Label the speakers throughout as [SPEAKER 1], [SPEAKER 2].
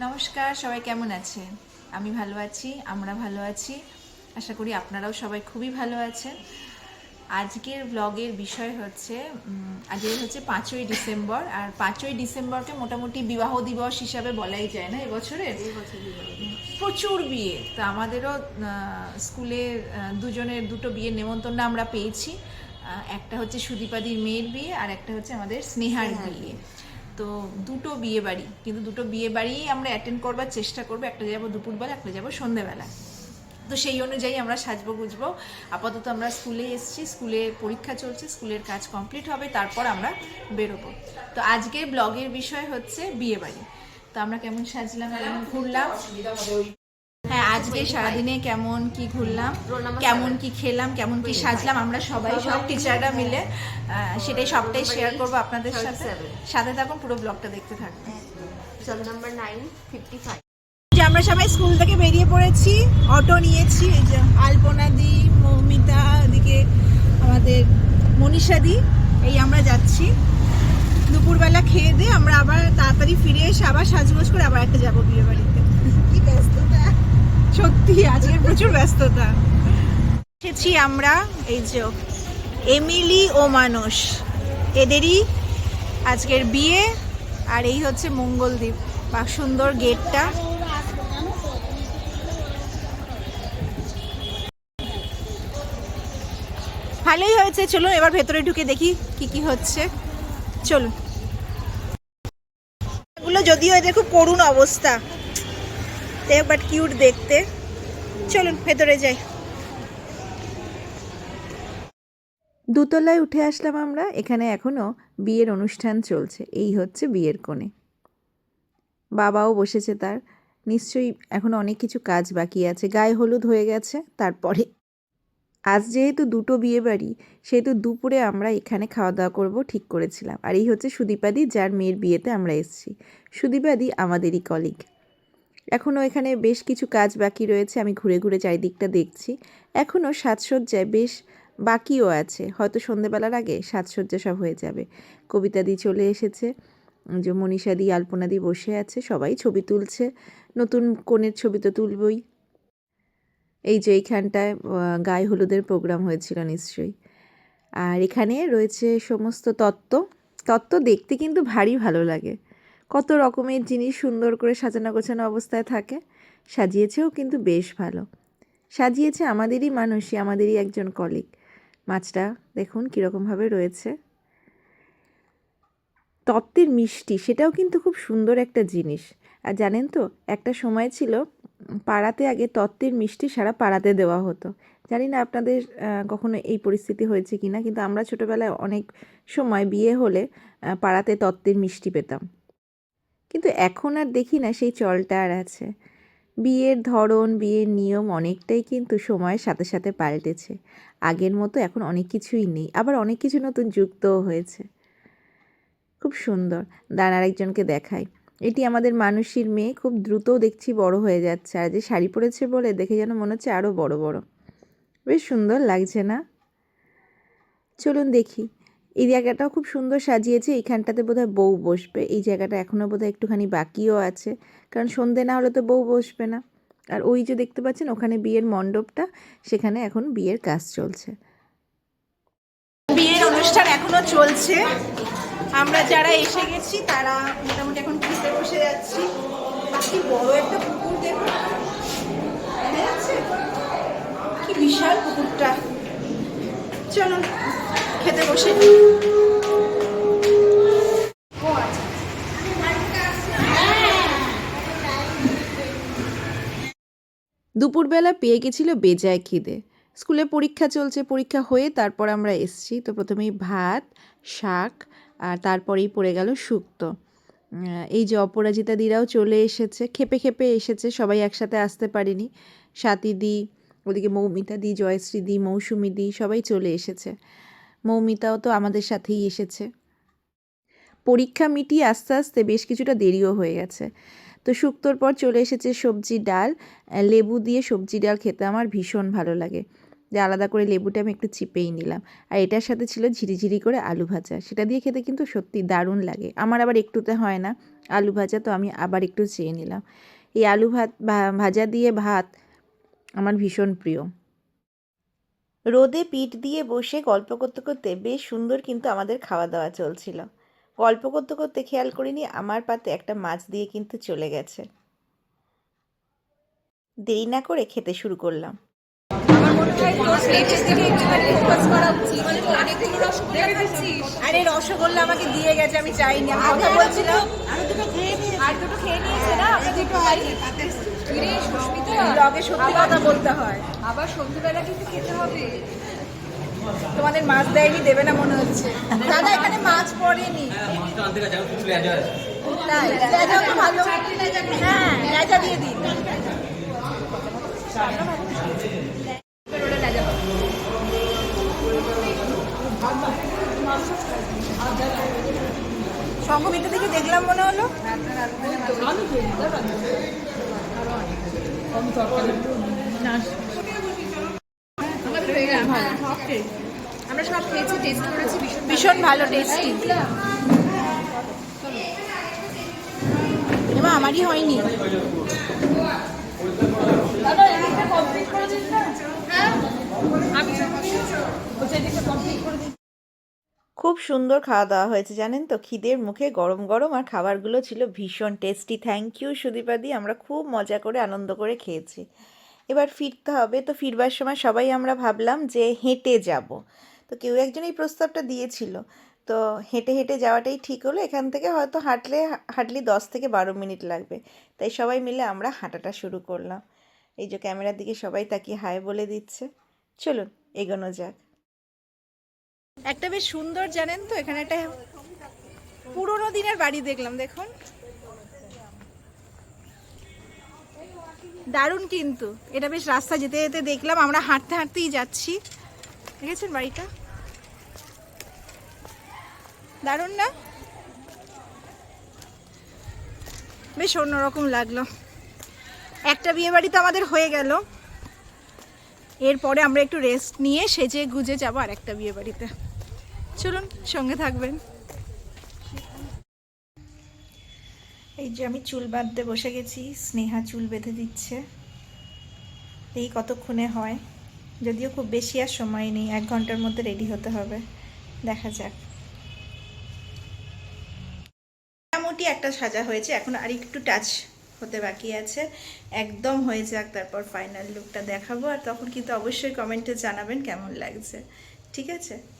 [SPEAKER 1] নমস্কার সবাই কেমন আছেন? আমি ভালো আছি আমরা ভালো আছি। আশা করি আপনারাও সবাই খুবই ভালো আছেন। আজকের ব্লগের বিষয় হচ্ছে আজকের হচ্ছে পাঁচই ডিসেম্বর আর পাঁচই ডিসেম্বরকে মোটামুটি বিবাহ দিবস হিসাবে বলাই যায় না এবছরের? প্রচুর বিয়ে। তো আমাদেরও স্কুলে দুজনের দুটো বিয়ের নেমন্তন্ন আমরা পেয়েছি। একটা হচ্ছে সুদীপাদির মেয়ের বিয়ে আর একটা হচ্ছে আমাদের স্নেহার বিয়ে। তো দুটো বিয়ে বাড়ি, কিন্তু দুটো বিয়ে বাড়িই আমরা অ্যাটেন্ড করবার চেষ্টা করব, একটা যাব দুপুরবেলা, একটা যাব সন্ধ্যেবেলা তো সেই অনুযায়ী আমরা সাজবো, গুজবো। আপাতত আমরা স্কুলে এসেছি, স্কুলে পরীক্ষা চলছে, স্কুলের কাজ কমপ্লিট হবে, তারপর আমরা বেরোবো। তো আজকে ব্লগের বিষয় হচ্ছে বিয়ে বাড়ি। তো আমরা কেমন সাজলাম ঘুরলাম? হ্যাঁ আজকে সারাদিনে কেমন কি ঘুরলাম কেমন কি খেলাম কেমন কি সাজলাম আমরা সবাই সব টিচাররা মিলে সেটাই সবটাই শেয়ার করব আপনাদের সাথে। সাথে থাকুন পুরো ব্লগটা দেখতে থাকুন।
[SPEAKER 2] চল নাম্বার নাইন ফিফটি ফাইভ
[SPEAKER 1] আমরা সবাই স্কুল থেকে বেরিয়ে পড়েছি অটো নিয়েছি এই যে আলপনা দি মৌমিতা ওদিকে আমাদের মনীষা দি এই আমরা যাচ্ছি। দুপুরবেলা খেয়ে দিয়ে আমরা আবার তাড়াতাড়ি ফিরে এসে আবার সাজগোজ করে আবার একটা যাব বিয়ে বাড়িতে কি ব্যস্ততা সত্যি, আজকে প্রচুর ব্যস্ততা। এসেছি আমরা, এই যে এমিলি ও মানুষ এদেরই আজকের বিয়ে, আর এই হচ্ছে মঙ্গলদ্বীপ, বা সুন্দর গেটটা। ভালোই হয়েছে চলুন এবার ভেতরে ঢুকে দেখি কি কি হচ্ছে। চলুন। এগুলো যদিও এদের খুব করুণ অবস্থা। বাট কিউট দেখতে। চলুন, ভেতরে যাই। দোতলায় উঠে আসলাম আমরা। এখানে এখনও বিয়ের অনুষ্ঠান চলছে। এই হচ্ছে বিয়ের কোণে। বাবাও বসেছে তার। নিশ্চয়ই এখনও অনেক কিছু কাজ বাকি আছে। গায়ে হলুদ হয়ে গেছে, তারপরে আজ যেহেতু দুটো বিয়ে বাড়ি, সেহেতু দুপুরে আমরা এখানে খাওয়া দাওয়া করব, ঠিক করেছিলাম। আর এই হচ্ছে সুদীপাদি, যার মেয়ের বিয়েতে আমরা এসেছি। সুদীপাদি, আমাদেরই কলিগ এখনও এখানে বেশ কিছু কাজ বাকি রয়েছে, আমি ঘুরে ঘুরে চারিদিকটা দেখছি। এখনও সাজসজ্জায় বেশ বাকিও আছে, হয়তো সন্ধেবেলার আগে সাজসজ্জা সব হয়ে যাবে। কবিতাদি চলে এসেছে যে মনীষাদি আলপনাদি বসে আছে, সবাই ছবি তুলছে, নতুন কনের ছবি তো তুলবই। এই যে এইখানটায় গায়ে হলুদের প্রোগ্রাম হয়েছিল নিশ্চয়ই। আর এখানে রয়েছে সমস্ত তত্ত্ব তত্ত্ব দেখতে কিন্তু ভারী ভালো লাগে। কত রকমের জিনিস সুন্দর করে সাজানো গোছানো অবস্থায় থাকে। সাজিয়েছেও কিন্তু বেশ ভালো। সাজিয়েছে আমাদেরই মানুষই, আমাদেরই একজন কলিগ মাছটা দেখুন কীরকমভাবে রয়েছে। তত্ত্বের মিষ্টি, সেটাও কিন্তু খুব সুন্দর একটা জিনিস। আর জানেন তো, একটা সময় ছিল, পাড়াতে আগে তত্ত্বের মিষ্টি সারা পাড়াতে দেওয়া হতো। জানি না আপনাদের কখনো এই পরিস্থিতি হয়েছে কি না কিন্তু আমরা ছোটোবেলায় অনেক সময় বিয়ে হলে পাড়াতে তত্ত্বের মিষ্টি পেতাম। কিন্তু এখন আর দেখি না সেই চলটা আর আছে। বিয়ের ধরন, বিয়ের নিয়ম অনেকটাই কিন্তু সময়ের সাথে সাথে পাল্টেছে। আগের মতো এখন অনেক কিছুই নেই, আবার অনেক কিছু নতুন যুক্তও হয়েছে। খুব সুন্দর। দাঁড় আরেকজনকে দেখাই। এটি আমাদের মানুষের মেয়ে, খুব দ্রুত দেখছি বড় হয়ে যাচ্ছে। আর যে শাড়ি পরেছে বলে দেখে যেন মনে হচ্ছে আরও বড় বড়। বেশ সুন্দর লাগছে না? চলুন দেখি। এই জায়গাটাও খুব সুন্দর সাজিয়েছে। এইখানটাতে বোধহয় বউ বসবে। এই জায়গাটা এখনও বোধহয় একটুখানি বাকিও আছে। কারণ সন্ধে না হলে তো বউ বসবে না। আর ওই যে দেখতে পাচ্ছেন, ওখানে বিয়ের মণ্ডপটা, সেখানে এখন বিয়ের কাজ চলছে। বিয়ের অনুষ্ঠান এখনও চলছে। আমরা যারা এসে গেছি, তারা মোটামুটি এখন খেতে বসে যাচ্ছি। কি বড় একটা পুকুর দেখো কি বিশাল পুকুরটা। চলো খেতে বসে। দুপুরবেলা পেয়ে গেছিল বেজায় খিদে। স্কুলে পরীক্ষা চলছে, পরীক্ষা হয়ে তারপর আমরা এসছি। তো প্রথমেই ভাত, শাক, আর তারপরেই পড়ে গেল শুক্তো। এই যে অপরাজিতা দিরাও চলে এসেছে, খেপে খেপে এসেছে, সবাই একসাথে আসতে পারেনি। স্বাতী দি, ওদিকে মৌমিতা দি, জয়শ্রী দি, মৌসুমি দি, সবাই চলে এসেছে। মৌমিতাও তো আমাদের সাথেই এসেছে। পরীক্ষা মিটিয়ে আস্তে আস্তে বেশ কিছুটা দেরিও হয়ে গেছে। তো শুক্তোর পর চলে এসেছে সবজি ডাল লেবু দিয়ে সবজি ডাল খেতে আমার ভীষণ ভালো লাগে। যে আলাদা করে লেবুটা আমি একটু চিপেই নিলাম। আর এটার সাথে ছিল ঝিরিঝিরি করে আলু ভাজা। সেটা দিয়ে খেতে কিন্তু সত্যি দারুণ লাগে। আমার আবার একটুতে হয় না। আলু ভাজা তো আমি আবার একটু চেয়ে নিলাম। এই আলু ভাত ভাজা দিয়ে ভাত আমার ভীষণ প্রিয়। রোদে পিঠ দিয়ে বসে গল্প করতে করতে বেশ সুন্দর কিন্তু আমাদের খাওয়া দাওয়া চলছিল। গল্প করতে করতে খেয়াল করিনি আমার পাতে একটা মাছ দিয়ে কিন্তু চলে গেছে। দেরি না করে খেতে শুরু করলাম।
[SPEAKER 3] আমার মনে হয়
[SPEAKER 1] আরে রসগোল্লা আমাকে দিয়ে গেছে আমি চাইনি। আমি কথা বলছিলাম।
[SPEAKER 3] আর দুটো খেয়ে নিয়েছে। আর দুটো খেয়ে নিয়েছে না? কিরে সুস্মিতা?
[SPEAKER 1] ব্লগে সত্যি কথা বলতে হয়।
[SPEAKER 3] আবার সন্ধ্যেবেলা কিন্তু খেতে হবে।
[SPEAKER 1] তোমাদের মাছ দেয়নি দেবে না মনে হচ্ছে। দাদা এখানে মাছ পড়েনি। হ্যাঁ দিয়ে দিন। থেকে দেখলাম মনে হলো।
[SPEAKER 3] আমরা সব খেয়েছি টেস্ট করেছি ভীষণ
[SPEAKER 1] ভালো টেস্টি এবার আমারই হয়নি।
[SPEAKER 3] হ্যাঁ?
[SPEAKER 1] খুব সুন্দর খাওয়া দাওয়া হয়েছে জানেন তো? খিদের মুখে গরম গরম আর খাবারগুলো ছিল ভীষণ টেস্টি থ্যাংক ইউ সুদীপাদি আমরা খুব মজা করে আনন্দ করে খেয়েছি। এবার ফিরতে হবে। তো ফিরবার সময় সবাই আমরা ভাবলাম যে হেঁটে যাব। তো কেউ একজন এই প্রস্তাবটা দিয়েছিল। তো হেঁটে হেঁটে যাওয়াটাই ঠিক হলো। এখান থেকে হয়তো হাঁটলে, হাঁটলি দশ থেকে বারো মিনিট লাগবে। তাই সবাই মিলে আমরা হাঁটাটা শুরু করলাম। এই যে ক্যামেরার দিকে সবাই তাকিয়ে হাই বলে দিচ্ছে। চলুন, এগোনো যাক। একটা বেশ সুন্দর জানেন তো, এখানে একটা পুরোনো দিনের বাড়ি দেখলাম, দেখুন। দারুণ কিন্তু। এটা বেশ রাস্তা যেতে যেতে দেখলাম, আমরা হাঁটতে হাঁটতেই যাচ্ছি। দেখেছেন বাড়িটা? দারুণ না? বেশ অন্যরকম লাগল। একটা বিয়ে বাড়ি তো আমাদের হয়ে গেল। এরপরে আমরা একটু রেস্ট নিয়ে সেজে গুজে যাব আর একটা বিয়ে বাড়িতে চলুন, সঙ্গে থাকবেন। এই যে আমি চুল বাঁধতে বসে গেছি, স্নেহা চুল বেঁধে দিচ্ছে। এই কতক্ষণে হয়? যদিও খুব বেশি আর সময় নেই, এক ঘণ্টার মধ্যে রেডি হতে হবে। দেখা যাক। মোটামুটি একটা সাজা হয়েছে, এখন আর একটু টাচ হতে বাকি আছে। একদম হয়ে যাক তারপর ফাইনাল লুকটা দেখাবো, আর তখন কিন্তু অবশ্যই কমেন্টে জানাবেন কেমন লাগছে। ঠিক আছে?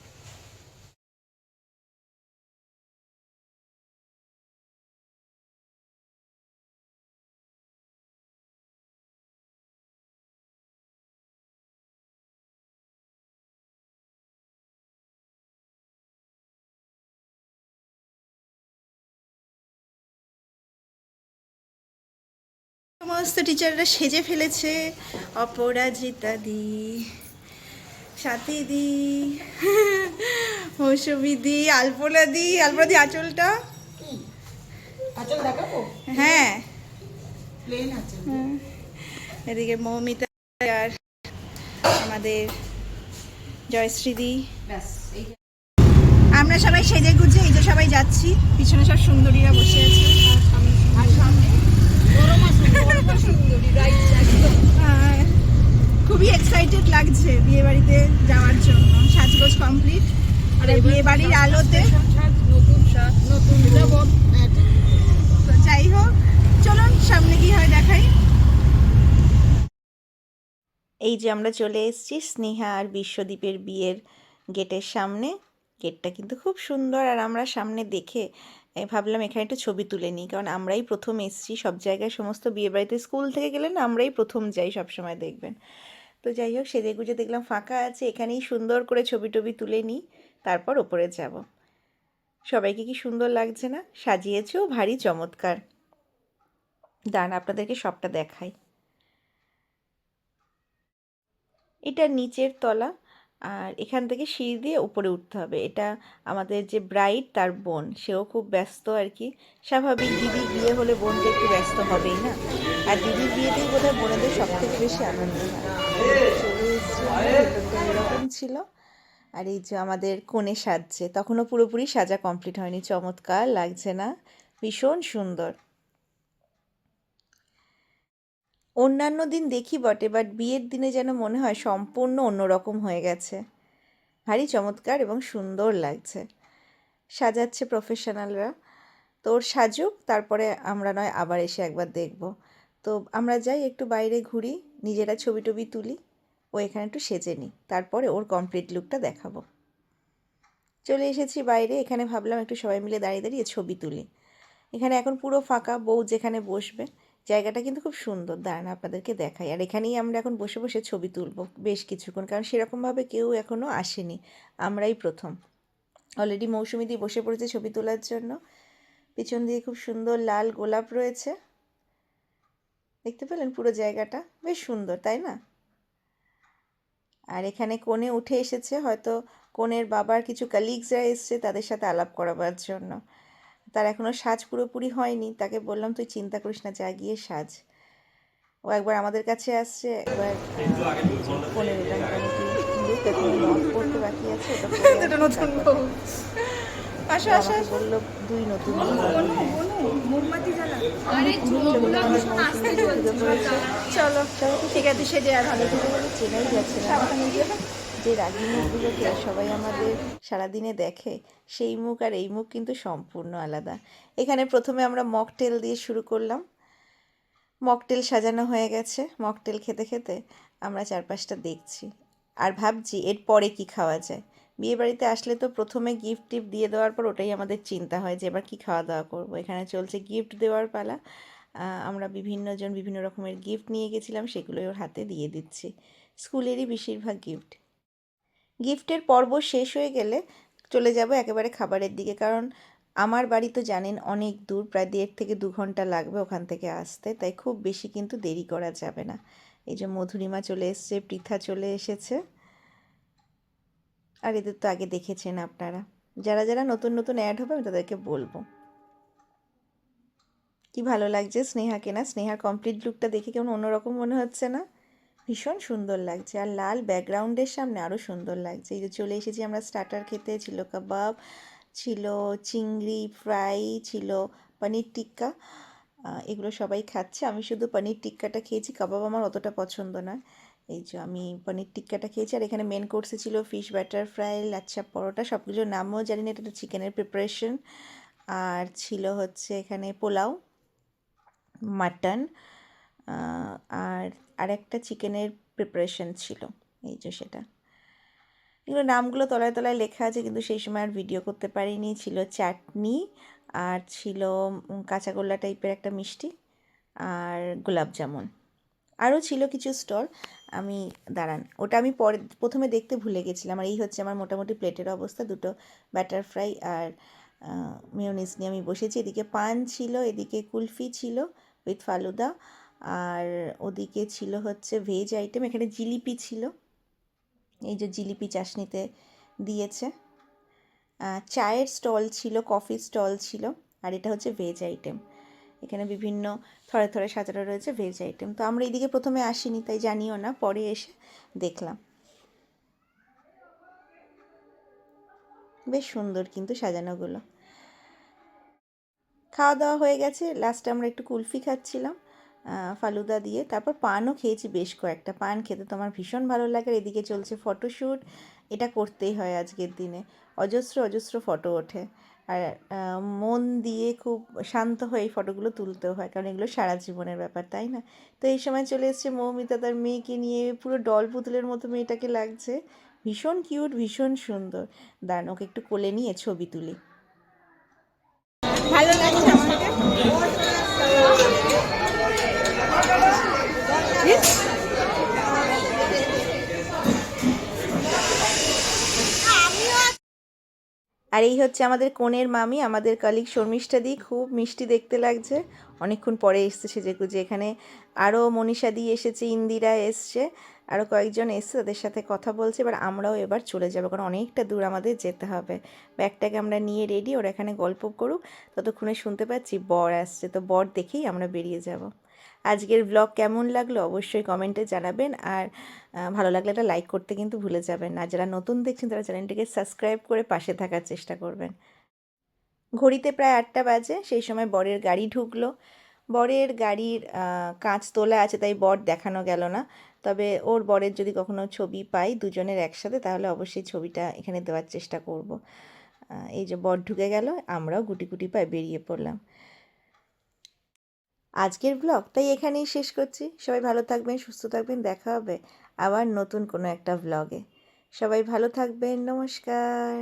[SPEAKER 1] সমস্ত টিচাররা সেজে ফেলেছে অপরাজিতা দি সাথী দি মৌসুমি দি আলপনা দি আলপনা দি আঁচলটা হ্যাঁ। এদিকে মৌমিতা আর আমাদের জয়শ্রীদি।
[SPEAKER 3] ব্যাস এই
[SPEAKER 1] আমরা সবাই সেজে গুজে এই যে সবাই যাচ্ছি পিছনে সব সুন্দরীরা বসে আছে।
[SPEAKER 3] আর সামনে
[SPEAKER 1] খুবই এক্সাইটেড লাগছে বিয়ে বাড়িতে যাওয়ার জন্য। সাজগোজ কমপ্লিট আর বিয়ে বাড়ির আলোতে তো যাই হোক, চলুন সামনে কি হয় দেখাই। এই যে আমরা চলে এসেছি স্নেহা আর বিশ্বদীপের বিয়ের গেটের সামনে। গেটটা কিন্তু খুব সুন্দর আর আমরা সামনে দেখে ভাবলাম এখানে একটু ছবি তুলে নিই, কারণ আমরাই প্রথম এসেছি, সব জায়গায় সমস্ত বিয়ে বাড়িতে স্কুল থেকে গেলে না আমরাই প্রথম যাই সব সময় দেখবেন। তো যাই হোক, সেজে গুজে দেখলাম ফাঁকা আছে, এখানেই সুন্দর করে ছবি টবি তুলে নিই, তারপর ওপরে যাব। সবাইকে কি সুন্দর লাগছে না? সাজিয়েছেও ভারী চমৎকার। দাঁড়ান আপনাদেরকে সবটা দেখাই। এটা নিচের তলা। আর এখান থেকে সিঁড়ি দিয়ে উপরে উঠতে হবে। এটা আমাদের যে ব্রাইড তার বোন, সেও খুব ব্যস্ত আর কি। স্বাভাবিক দিদির বিয়ে হলে বোন তো একটু ব্যস্ত হবেই না? আর দিদির বিয়েতেই বোধ হয় বোনেদের সব থেকে বেশি আনন্দ হয়। এরকম ছিল। আর এই যে আমাদের কোণে সাজছে, তখনও পুরোপুরি সাজা কমপ্লিট হয়নি। চমৎকার, লাগছে না। ভীষণ সুন্দর। অন্যান্য দিন দেখি বটে বাট বিয়ের দিনে যেন মনে হয় সম্পূর্ণ অন্যরকম হয়ে গেছে। ভারী চমৎকার এবং সুন্দর লাগছে। সাজাচ্ছে প্রফেশনালরা তো ওর সাজুক, তারপরে আমরা নয় আবার এসে একবার দেখব। তো আমরা যাই একটু বাইরে ঘুরি, নিজেরা ছবি টবি তুলি, ও এখানে একটু সেজে নিই। তারপরে ওর কমপ্লিট লুকটা দেখাবো। চলে এসেছি বাইরে, এখানে ভাবলাম একটু সবাই মিলে দাঁড়িয়ে দাঁড়িয়ে ছবি তুলি। এখানে এখন পুরো ফাঁকা, বউ যেখানে বসবে। জায়গাটা কিন্তু খুব সুন্দর। দাঁড়ান, আপনাদেরকে দেখাই। আর এখানেই আমরা এখন বসে বসে ছবি তুলব বেশ কিছুক্ষণ। কারণ সেরকমভাবে কেউ এখনও আসেনি। আমরাই প্রথম। অলরেডি মৌসুমিদি বসে পড়েছে ছবি তোলার জন্য। পিছন দিয়ে খুব সুন্দর লাল গোলাপ রয়েছে। দেখতে পেলেন পুরো জায়গাটা? বেশ সুন্দর, তাই না? আর এখানে কোণে উঠে এসেছে হয়তো কোণের বাবার কিছু কালিগসরা এসছে তাদের সাথে আলাপ করাবার জন্য। তার এখনও সাজ পুরোপুরি হয়নি। তাকে বললাম তুই চিন্তা করিস না যা গিয়ে সাজ। ও একবার আমাদের কাছে আসছে একবার এটা মোটামুটি করতে বাকি আছে ওটা
[SPEAKER 3] নতুন আসো আসো।
[SPEAKER 1] বলল দুই নতুন।
[SPEAKER 3] চলো ঠিক আছে সেজে আর ভালো
[SPEAKER 1] চেনাই যাচ্ছে না। যে রাগী মুখগুলোকে সবাই আমাদের সারাদিনে দেখে, সেই মুখ আর এই মুখ কিন্তু সম্পূর্ণ আলাদা। এখানে প্রথমে আমরা মকটেল দিয়ে শুরু করলাম। মকটেল সাজানো হয়ে গেছে। মকটেল খেতে খেতে আমরা চারপাশটা দেখছি। আর ভাবছি, এর পরে কি খাওয়া যায়? বিয়ে বাড়িতে আসলে তো প্রথমে গিফট টিফট দিয়ে দেওয়ার পর ওটাই আমাদের চিন্তা হয় যে এবার কী খাওয়া দাওয়া করব। এখানে চলছে গিফট দেওয়ার পালা। আমরা বিভিন্নজন বিভিন্ন রকমের গিফট নিয়ে গেছিলাম, সেগুলোই ওর হাতে দিয়ে দিচ্ছি। স্কুলেরই বেশিরভাগ গিফট গিফটের পর্ব শেষ হয়ে গেলে চলে যাব একেবারে খাবারের দিকে। কারণ আমার বাড়ি তো জানেন অনেক দূর, প্রায় দেড় থেকে দু ঘণ্টা লাগবে ওখান থেকে আসতে, তাই খুব বেশি কিন্তু দেরি করা যাবে না। এই যে মধুরিমা চলে এসছে, পৃথা চলে এসেছে। আর এদের তো আগে দেখেছেন আপনারা। যারা যারা নতুন নতুন অ্যাড হবে, আমি তাদেরকে বলব। কি ভালো লাগছে স্নেহাকে না? স্নেহার কমপ্লিট লুকটা দেখে কেমন অন্যরকম মনে হচ্ছে না? ভীষণ সুন্দর লাগছে। আর লাল ব্যাকগ্রাউন্ডের সামনে আরও সুন্দর লাগছে। এই যে চলে এসেছি আমরা স্টার্টার খেতে। ছিল কাবাব ছিল চিংড়ি ফ্রাই ছিল পনির টিক্কা এগুলো সবাই খাচ্ছে। আমি শুধু পনির টিক্কাটা খেয়েছি। কাবাব আমার অতটা পছন্দ না। এই যে আমি পনির টিক্কাটা খেয়েছি। আর এখানে মেন কোর্সে ছিল fish butter fry lachha paratha সবগুলোর নামও জানি না। এটা চিকেনের প্রিপারেশন আর ছিল হচ্ছে এখানে পোলাও, মাটন। আর আরেকটা চিকেনের প্রিপারেশন ছিল। এই যে সেটা। এগুলো নামগুলো তলায় তলায় লেখা আছে, কিন্তু সেই সময় আর ভিডিও করতে পারিনি। ছিল চাটনি আর ছিল কাঁচাগোল্লা টাইপের একটা মিষ্টি আর গোলাপ জামুন। আরও ছিল কিছু স্টল আমি, দাঁড়ান, ওটা আমি পরে, প্রথমে দেখতে ভুলে গেছিলাম। আর এই হচ্ছে আমার মোটামুটি প্লেটের অবস্থা, দুটো ব্যাটার ফ্রাই আর মেয়নিস নিয়ে আমি বসেছি। এদিকে পান ছিল, এদিকে কুলফি ছিল উইথ ফালুদা আর ওদিকে ছিল হচ্ছে ভেজ আইটেম এখানে জিলিপি ছিল। এই যে জিলিপি চাশনিতে দিয়েছে। চায়ের স্টল ছিল কফি স্টল ছিল, আর এটা হচ্ছে ভেজ আইটেম এখানে বিভিন্ন থরে থরে সাজানো রয়েছে ভেজ আইটেম তো আমরা এদিকে প্রথমে আসিনি, তাই জানিও না, পরে এসে দেখলাম। বেশ সুন্দর কিন্তু সাজানোগুলো। খাওয়া দাওয়া হয়ে গেছে লাস্টে আমরা একটু কুলফি খাচ্ছিলাম। ফালুদা দিয়ে। তারপর পানও খেয়েছি বেশ কয়েকটা। পান খেতে তো আমার ভীষণ ভালো লাগে। এদিকে চলছে ফটোশ্যুট। এটা করতেই হয় আজকের দিনে। অজস্র অজস্র ফটো ওঠে। আর মন দিয়ে খুব শান্ত হয়ে এই ফটোগুলো তুলতেও হয়। কারণ এগুলো সারা জীবনের ব্যাপার, তাই না? তো এই সময় চলে এসছে মৌমিতা, তার মেয়েকে নিয়ে। পুরো ডল পুতুলের মতো মেয়েটাকে লাগছে। ভীষণ কিউট, ভীষণ সুন্দর। দাঁড়ান, ওকে একটু কোলে নিয়ে ছবি তুলি।
[SPEAKER 3] ভালো লাগছে আমাকে?
[SPEAKER 1] আর এই হচ্ছে আমাদের কোণের মামি, আমাদের কালিক শর্মিষ্ঠা দি, খুব মিষ্টি দেখতে লাগছে। অনেকক্ষণ পরে এসছে সেজেগুজে এখানে আরও মনীষা দিয়ে এসেছে, ইন্দিরা এসছে আরও কয়েকজন এসছে তাদের সাথে কথা বলছে, এবার আমরাও এবার চলে যাব, কারণ অনেকটা দূর আমাদের যেতে হবে। ব্যাগটাকে আমরা নিয়ে রেডি ওরা এখানে গল্প করুক, ততক্ষণে শুনতে পাচ্ছি বর আসছে, তো বর দেখেই আমরা বেরিয়ে যাব। আজকের ব্লগ কেমন লাগল অবশ্যই কমেন্টে জানাবেন। আর ভালো লাগলে একটা লাইক করতে কিন্তু ভুলে যাবেন না। যারা নতুন দেখছেন, তারা চ্যানেলটিকে সাবস্ক্রাইব করে পাশে থাকার চেষ্টা করবেন। ঘড়িতে প্রায় আটটা বাজে, সেই সময় বরের গাড়ি ঢুকলো। বরের গাড়ির কাঁচ তোলা আছে, তাই বর দেখানো গেল না। তবে ওর বরের যদি কখনো ছবি পাই দুজনের একসাথে, তাহলে অবশ্যই ছবিটা এখানে দেওয়ার চেষ্টা করব। এই যে বর ঢুকে গেল, আমরাও গুটি গুটি পায়ে বেরিয়ে পড়লাম। আজকের ব্লগ তাই এখানেই শেষ করছি। সবাই ভালো থাকবেন, সুস্থ থাকবেন, দেখা হবে আবার নতুন কোনো একটা ব্লগে সবাই ভালো থাকবেন, নমস্কার।